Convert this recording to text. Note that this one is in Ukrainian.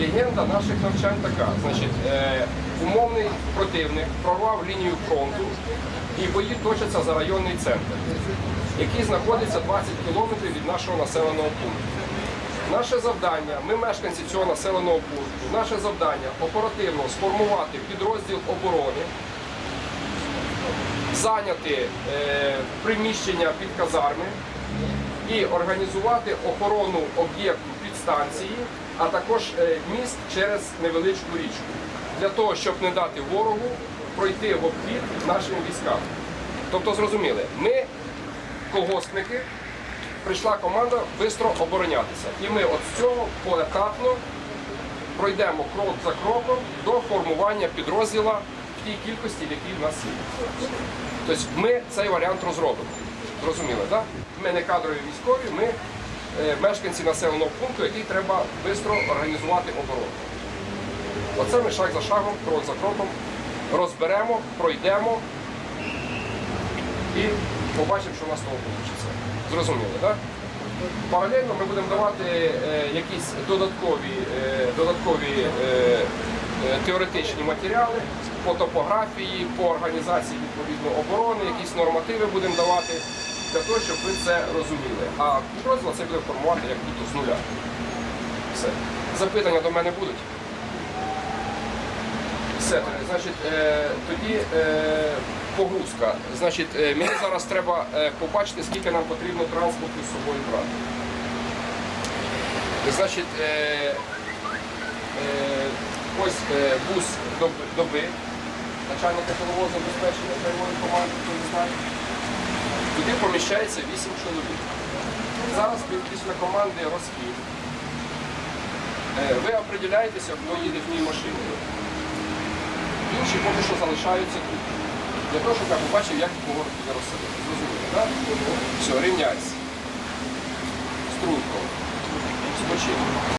легенда наших навчань така. Значить, е, умовний противник прорвав лінію фронту і бої точаться за районний центр, який знаходиться 20 кілометрів від нашого населеного пункту. Наше завдання, ми мешканці цього населеного пункту, наше завдання оперативно сформувати підрозділ оборони, зайняти е, приміщення під казарми і організувати охорону об'єкту підстанції, а також е, міст через невеличку річку, для того, щоб не дати ворогу пройти в обхід нашим військам. Тобто, зрозуміли, ми колгоспники, прийшла команда швидко оборонятися. І ми от з цього поетапно пройдемо крок за кроком до формування підрозділа в тій кількості, в якій в нас є. Тобто ми цей варіант розробимо. Зрозуміли, так? Ми не кадрові військові, ми мешканці населеного пункту, який треба швидко організувати оборону. Оце ми шаг за шагом, крок за кроком розберемо, пройдемо і побачимо, що у нас того вийде. Зрозуміли, так? Паралельно ми будемо давати е, якісь додаткові, е, додаткові е, е, теоретичні матеріали по топографії, по організації відповідно оборони, якісь нормативи будемо давати для того, щоб ви це розуміли. А підрозділ це буде формувати як будто з нуля. Все. Запитання до мене будуть? Все, тоді, значить, е, тоді е, погрузка. Значить, е, мені зараз треба е, побачити, скільки нам потрібно транспорту з собою брати. Значить, е, е, ось е, бус доби, начальника тилового забезпечення бойової команди, хто не знає. Туди поміщається 8 чоловік. Зараз після команди розхід. Е, ви определяєтеся, хто їде в ній машині. Інші поки що залишаються тут. Для того, щоб я побачив, як кого туди розсадити. Зрозуміло, так? Все, рівняйся. Струнко. Спочинок.